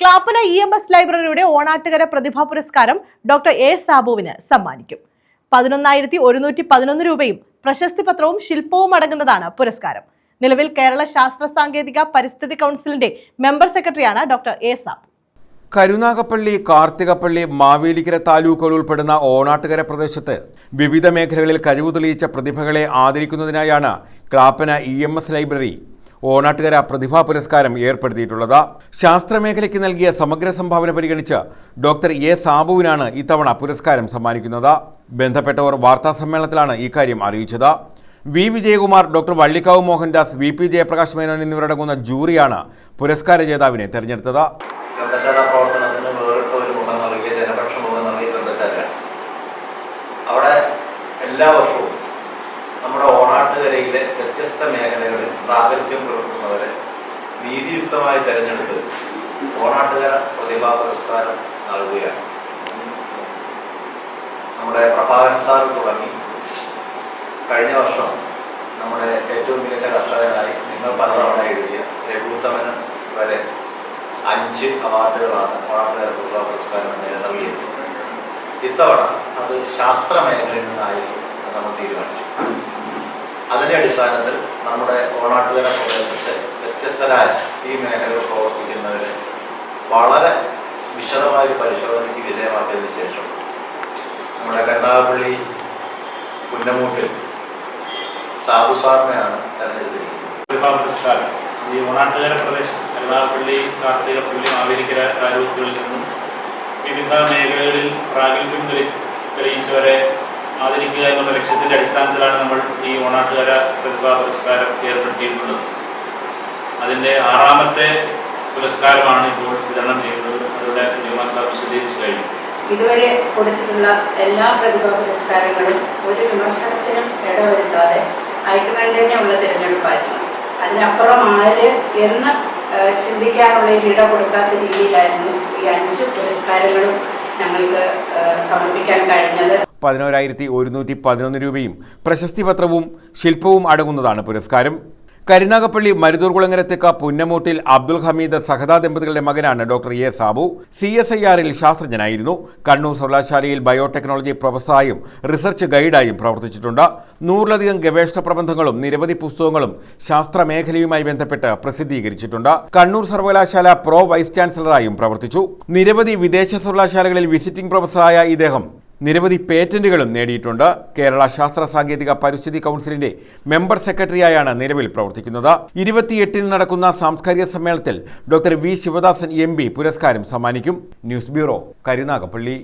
Clappana E M S ലൈബ്രറിയുടെ ഓണാട്ടുകര പ്രതിഭാ പുരസ്കാരം ഡോക്ടർ എ സാബുവിന് സമ്മാനിക്കും. പതിനൊന്നായിരത്തി ഒരുന്നൂറ്റി പതിനൊന്ന് രൂപയും പ്രശസ്തി പത്രവും ശില്പവും അടങ്ങുന്നതാണ് പുരസ്കാരം. നിലവിൽ കേരള ശാസ്ത്ര സാങ്കേതിക പരിസ്ഥിതി കൗൺസിലിന്റെ മെമ്പർ സെക്രട്ടറിയാണ് ഡോക്ടർ എ സാബു. കരുനാഗപ്പള്ളി കാർത്തികപ്പള്ളി മാവേലിക്കര താലൂക്കുകൾ ഉൾപ്പെടുന്ന ഓണാട്ടുകര പ്രദേശത്ത് വിവിധ മേഖലകളിൽ കഴിവ് തെളിയിച്ച പ്രതിഭകളെ ആദരിക്കുന്നതിനായാണ് Clappana E S library Onattukara പ്രതിഭാ പുരസ്കാരം ഏർപ്പെടുത്തിയിട്ടുള്ളത്. ശാസ്ത്രമേഖലയ്ക്ക് നൽകിയ സമഗ്ര സംഭാവന പരിഗണിച്ച് ഡോക്ടർ എ സാബുവിനാണ് ഇത്തവണ പുരസ്കാരം സമ്മാനിക്കുന്നത്. ബന്ധപ്പെട്ടവർ വാർത്താസമ്മേളനത്തിലാണ് ഇക്കാര്യം അറിയിച്ചത്. V Vijayakumar doctor Vallikkavu Mohandas V P Jayaprakash Menon എന്നിവരടങ്ങുന്ന ജൂറിയാണ് പുരസ്കാര ജേതാവിനെ തെരഞ്ഞെടുത്തത്. എല്ലാ വർഷവും നമ്മുടെ ഓണാട്ടുകരയിലെ വ്യത്യസ്ത മേഖലകളിൽ പ്രാഗൽഭ്യം പുലർത്തുന്നവരെ നീതിയുക്തമായി തെരഞ്ഞെടുത്ത് ഓണാട്ടുകര പ്രതിഭാ പുരസ്കാരം നൽകുകയാണ്. നമ്മുടെ പ്രഭാകരൻ സാർ തുടങ്ങി. കഴിഞ്ഞ വർഷം നമ്മുടെ ഏറ്റവും മികച്ച കർഷകനായി നിങ്ങൾ പലതവണ എഴുതിയ രഘുത്തമന് വരെ അഞ്ച് അവാർഡുകളാണ് ഓണാട്ടുകര പ്രതിഭാ പുരസ്കാരം നൽകിയത്. ഇത്തവണ അത് ശാസ്ത്ര മേഖലയിൽ നിന്നായിരിക്കും എന്ന് നമ്മൾ തീരുമാനിച്ചു. അതിന്റെ അടിസ്ഥാനത്തിൽ നമ്മുടെ ഓണാട്ടുകര പ്രദേശത്തെ വ്യത്യസ്തരായ ഈ മേഖലകൾ പ്രവർത്തിക്കുന്നവരെ വളരെ വിശദമായ പരിശോധനയ്ക്ക് വിധേയമാക്കിയതിനു ശേഷം നമ്മുടെ കരുനാഗപ്പള്ളി പുന്നമൂട്ടിൽ സാബു സാറിനെയാണ് തെരഞ്ഞെടുത്തിരിക്കുന്നത്. ഈ ഓണാട്ടുകര പ്രദേശം കരുനാഗപ്പള്ളി കാർത്തികപ്പള്ളി മാവേലിക്കര താലൂക്കുകളിൽ നിന്നും വിവിധ മേഖലകളിൽ പ്രാഗൽഭ്യം തെളി തെളിയിച്ചവരെ ആദരിക്കുക എന്നുള്ള ലക്ഷ്യത്തിന്റെ അടിസ്ഥാനത്തിലാണ് നമ്മൾ ഈ ഓണാട്ടുകര പ്രതിഭാ പുരസ്കാരം ഏർപ്പെടുത്തിയിട്ടുള്ളത്. അതിന്റെ ആറാമത്തെ പുരസ്കാരമാണ് ഇപ്പോൾ വിതരണം ചെയ്യുന്നത്. അതിലൂടെ ജോമാൻ സാർ വിശദീകരിച്ചു കഴിഞ്ഞു. ഇതുവരെ കൊടുത്തിട്ടുള്ള എല്ലാ പ്രതിഭാ പുരസ്കാരങ്ങളും ഒരു വിമർശനത്തിനും ഇടവരുത്താതെ ഐക്യകണ്ഠേനുള്ള തിരഞ്ഞെടുപ്പായിരുന്നു. അതിനപ്പുറം ആര് എന്ന് ചിന്തിക്കാനുള്ള ഒരു ഇട കൊടുക്കാത്ത രീതിയിലായിരുന്നു ഈ അഞ്ച് പുരസ്കാരങ്ങളും ഞങ്ങൾക്ക് സമർപ്പിക്കാൻ കഴിഞ്ഞത്. പതിനോരായിരത്തി ഒരുന്നൂറ്റി പതിനൊന്ന് രൂപയും പ്രശസ്തി പത്രവും ശില്പവും അടങ്ങുന്നതാണ് പുരസ്കാരം. കരുനാഗപ്പള്ളി മരുതൂർകുളങ്ങരത്തേക്ക പുന്നമൂട്ടിൽ അബ്ദുൽ ഹമീദ് സഹദ ദമ്പതികളുടെ മകനാണ് doctor A Sabu. C S I ആറിൽ ശാസ്ത്രജ്ഞനായിരുന്നു. കണ്ണൂർ സർവകലാശാലയിൽ ബയോടെക്നോളജി പ്രൊഫസറായും റിസർച്ച് ഗൈഡായും പ്രവർത്തിച്ചിട്ടുണ്ട്. നൂറിലധികം ഗവേഷണ പ്രബന്ധങ്ങളും നിരവധി പുസ്തകങ്ങളും ശാസ്ത്ര മേഖലയുമായി ബന്ധപ്പെട്ട് പ്രസിദ്ധീകരിച്ചിട്ടുണ്ട്. കണ്ണൂർ സർവകലാശാല പ്രോ വൈസ് ചാൻസലറായും പ്രവർത്തിച്ചു. നിരവധി വിദേശ സർവകലാശാലകളിൽ വിസിറ്റിംഗ് പ്രൊഫസറായ ഇദ്ദേഹം നിരവധി പേറ്റന്റുകളും നേടിയിട്ടുണ്ട്. കേരള ശാസ്ത്ര സാങ്കേതിക പരിസ്ഥിതി കൗൺസിലിന്റെ മെമ്പർ സെക്രട്ടറിയായാണ് നിലവിൽ പ്രവർത്തിക്കുന്നത്. ഇരുപത്തിയെട്ടിന് നടക്കുന്ന സാംസ്കാരിക സമ്മേളനത്തിൽ ഡോക്ടർ വി ശിവദാസൻ എം പുരസ്കാരം സമ്മാനിക്കും. News bureau Karunagappally.